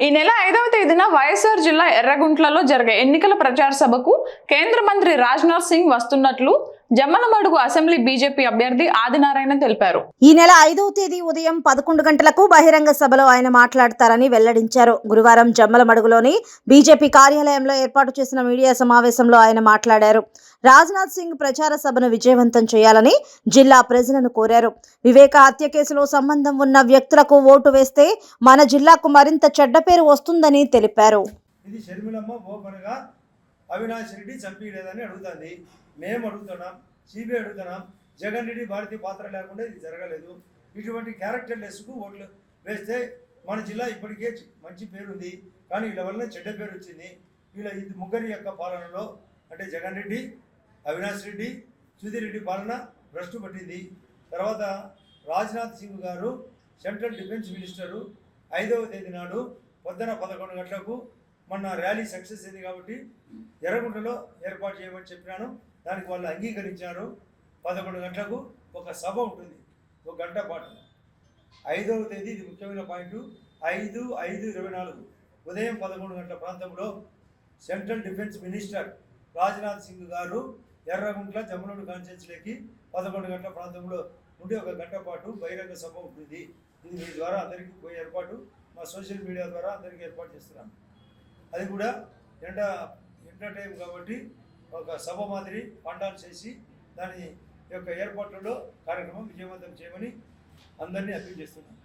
ఈ నెల ఐదవ తేదీన వైఎస్ఆర్ జిల్లా ఎర్రగుంట్లలో జరిగే ఎన్నికల ప్రచార సభకు కేంద్ర మంత్రి రాజ్నాథ్ సింగ్ వస్తున్నట్లు జమ్మలమడుగు అసెంబ్లీ బీజేపీ అభ్యర్థి ఆదినారాయణ తెలిపారు. ఈ నెల ఐదవ తేదీ ఉదయం పదకొండు గంటలకు బహిరంగ సభలో ఆయన మాట్లాడతారని వెల్లడించారు. గురువారం జమ్మలమడుగులోని బీజేపీ కార్యాలయంలో ఏర్పాటు చేసిన మీడియా సమావేశంలో ఆయన మాట్లాడారు. రాజ్నాథ్ సింగ్ ప్రచార సభను విజయవంతం చేయాలని జిల్లా ప్రజలను కోరారు. వివేక హత్య కేసులో సంబంధం ఉన్న వ్యక్తులకు ఓటు వేస్తే మన జిల్లాకు మరింత చెడ్డ పేరు వస్తుందని తెలిపారు. ఇది అవినాష్ రెడ్డి చంపేయలేదని అడుగుతుంది. మేము అడుగుతున్నాం సిబిఐ అడుగుతున్నాం జగన్ రెడ్డి భారతీయ పాత్ర లేకుండా ఇది జరగలేదు. ఇటువంటి క్యారెక్టర్ లెస్కు ఓట్లు వేస్తే మన జిల్లా ఇప్పటికే మంచి పేరు ఉంది కానీ వీళ్ళ వల్ల చెడ్డ పేరు వచ్చింది. వీళ్ళ ఇది ముగ్గురి యొక్క పాలనలో అంటే జగన్ రెడ్డి అవినాష్ రెడ్డి సుధీర్ రెడ్డి పాలన భ్రష్టు పట్టింది. తర్వాత రాజ్నాథ్ సింగ్ గారు సెంట్రల్ డిఫెన్స్ మినిస్టరు ఐదవ తేదీ నాడు పొద్దున పదకొండు గంటలకు మొన్న ర్యాలీ సక్సెస్ అయింది కాబట్టి ఎర్రగుంటలో ఏర్పాటు చేయమని చెప్పినాను. దానికి వాళ్ళు అంగీకరించారు. పదకొండు గంటలకు ఒక సభ ఉంటుంది. ఒక గంట పాటు. ఐదవ తేదీ ఇది ముఖ్యమైన పాయింట్. ఐదు ఐదు ఇరవై నాలుగు. ఉదయం పదకొండు గంటల ప్రాంతంలో central defence minister Rajnath Singh garu Yerraguntla Jammaluru కాన్స్టిట్యున్సీలోకి పదకొండు గంటల ప్రాంతంలో నుండి ఒక గంట పాటు బహిరంగ సభ ఉంటుంది. ఇది మీ ద్వారా అందరికీ పోయే ఏర్పాటు. మా సోషల్ మీడియా ద్వారా అందరికీ ఏర్పాటు చేస్తున్నాను. అది కూడా ఎండ ఎండ టైం కాబట్టి ఒక సభ మాదిరి పండాలు చేసి దాని యొక్క ఏర్పాట్లలో కార్యక్రమం విజయవంతం చేయమని అందరినీ అప్పీల్ చేస్తున్నాను